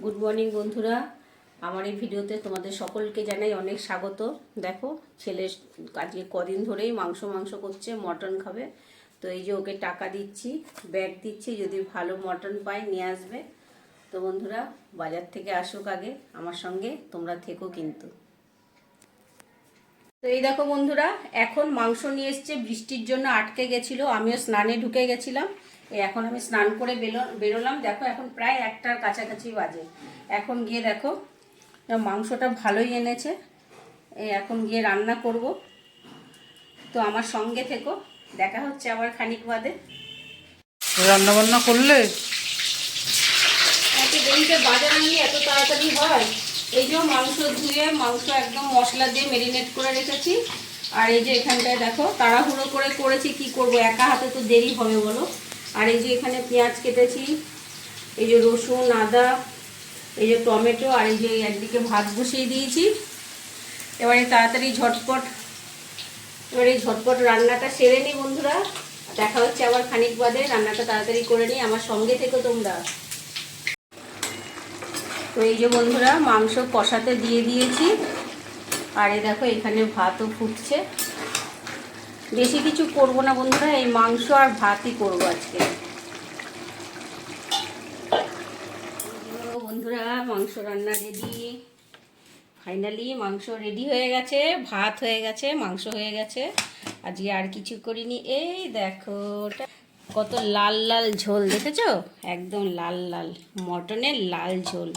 Good morning বন্ধুরা। আমার এই ভিডিওতে তোমাদের সকলকে জানাই অনেক স্বাগত। দেখো, ছেলে আজকে কদিন ধরেই মাংস মাংস করছে, মটন খাবে। তো এই যে ওকে টাকা দিচ্ছি, ব্যাগ দিচ্ছি, যদি ভালো মটন পায় নিয়ে আসবে। তো বন্ধুরা, বাজার থেকে আসুক আগে, আমার সঙ্গে, তোমরা থেকো কিন্তু। তো এই দেখো বন্ধুরা এখন মাংস নিয়ে এসছে বৃষ্টির জন্য আটকে গেছিল আমিও স্নানে ঢুকে গেছিলাম। এখন আমি স্নান করে বেরো বেরোলাম দেখো এখন প্রায় একটার কাছাকাছি বাজে। এখন গিয়ে দেখো মাংসটা ভালোই এনেছে। এখন গিয়ে রান্না করব। তো আমার সঙ্গে থেকো দেখা হচ্ছে আবার খানিক বাদে। রান্না বান্না করলে এত দেরিতে বাজার আনলে এত তাড়াতাড়ি হয়? এই যে মাংস ধুয়ে মাংস একদম মশলা দিয়ে মেরিনেট করে রেখেছি। আর এই যে এখানটায় দেখো, তাড়াহুড়ো করে করেছি, কি করব? একা হাতে তো দেরি হবে, বলো? আর এই যে এখানে পেঁয়াজ কেটেছি, এই যে রসুন, আদা, এই যে টমেটো, আর এই যে একদিকে ভাত বসিয়ে দিয়েছি। এবারে তাড়াতাড়ি ঝটপট, এবার এই ঝটপট রান্নাটা সেরে নিই বন্ধুরা। দেখা হচ্ছে আবার খানিক বাদে, রান্নাটা তাড়াতাড়ি করে নিই আমার সঙ্গে থেকো তোমরা। তো এই যে বন্ধুরা, মাংস কষাতে দিয়ে দিয়েছি। আর এই দেখো, এখানে ভাতও ফুটছে। বেশি কিছু করব না বন্ধুরা, এই মাংস আর ভাতই করব আজকে। বন্ধুরা, মাংস রান্না রেডি ফাইনালি মাংস রেডি হয়ে গেছে, ভাত হয়ে গেছে, মাংস হয়ে গেছে। আজকে আর কিছু করিনি। এই দেখো কত লাল লাল ঝোল, দেখেছ? একদম লাল লাল, মটনের লাল ঝোল।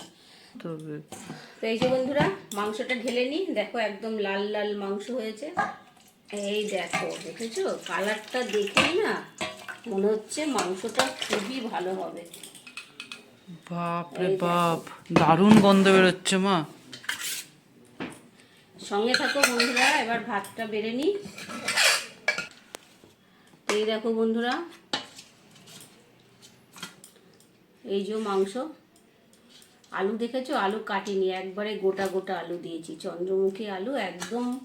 তো এই যে বন্ধুরা মাংসটা ঢেলে নিই। দেখো একদম লাল লাল মাংস হয়েছে। এই দেখো দেখেছ? কালারটা দেখেই না মনে হচ্ছে মাংসটা খুবই ভালো হবে। বাপ রে বাপ দারুণ গন্ধ বেরোচ্ছে মা। সঙ্গে থাকো বন্ধুরা এবার ভাতটা বেড়ে নিই। এই দেখো বন্ধুরা এই যে মাংস। আলু দেখেছ? আলু কাটিনি। একবারে গোটা গোটা আলু দিয়েছি। চন্দ্রমুখী আলু একদম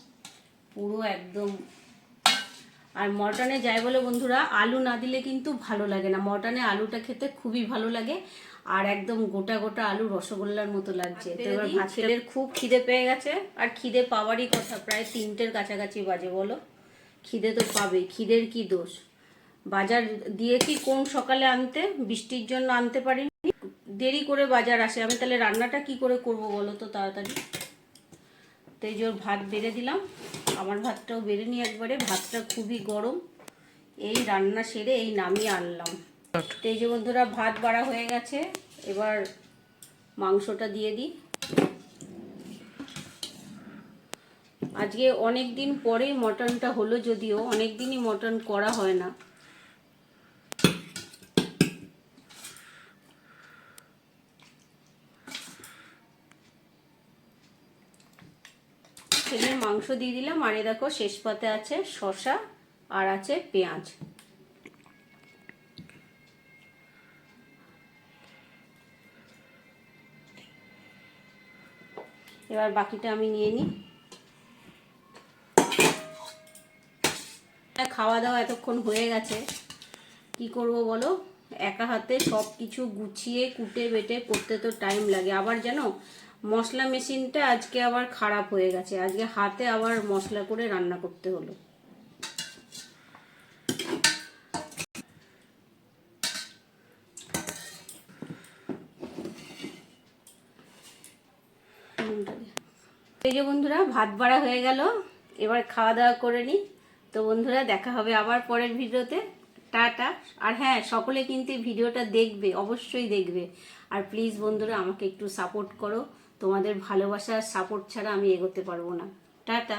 পুরো একদম। আর মটনে যাই বলে বন্ধুরা আলু না দিলে কিন্তু ভালো লাগে না। মটনে আলুটা খেতে খুবই ভালো লাগে। আর একদম গোটা গোটা আলু রসগোল্লার মতো লাগছে। তো এবার ভাত ছেলের খুব খিদে পেয়ে গেছে। আর খিদে পাওয়ারই কথা প্রায় তিনটের কাছাকাছি বাজে বলো? খিদে তো পাবেই। খিদের কি দোষ? বাজার দিয়েছি কোন সকালে আনতে? বৃষ্টির জন্য আনতে পারিনি। দেরি করে বাজার আসে। আমি তাহলে রান্নাটা কি করে করব বলো তো তাড়াতাড়ি? তো এই যে ভাত বেড়ে দিলাম। আমার ভাতটাও বেড়ে নিই একবারে। ভাতটা খুবই গরম। এই রান্না সেরে এই নামিয়ে আনলাম। তো এই যে বন্ধুরা, ভাত বাড়া হয়ে গেছে। এবার মাংসটা দিয়ে দিই। আজকে অনেক দিন পরেই মটনটা হলো যদিও অনেক দিনই মটন করা হয় না। ছেলের মাংস দিয়ে দিলাম, আর এ দেখো শেষ পাতে আছে শশা আর আছে পেঁয়াজ। এবার বাকিটা আমি নিয়ে নিই। খাওয়া দাওয়া এতক্ষণ হয়ে গেছে। কি করব বলো? একা হাতে সব কিছু গুছিয়ে কুটে বেটে করতে তো টাইম লাগে। আবার জানো মশলা মেশিনটা আজকে আবার খারাপ হয়ে গেছে। আজকে হাতে আবার মশলা করে রান্না করতে হলো। এই যে বন্ধুরা, ভাত বাড়া হয়ে গেল। এবার খাওয়া দাওয়া করে নিই। তো বন্ধুরা, দেখা হবে আবার পরের ভিডিওতে। টাটা। আর হ্যাঁ সকলে কিন্তু ভিডিওটা দেখবে, অবশ্যই দেখবে। আর প্লিজ বন্ধুরা, আমাকে একটু সাপোর্ট করো। তোমাদের ভালোবাসা সাপোর্ট ছাড়া আমি এগোতে পারব না। টাটা।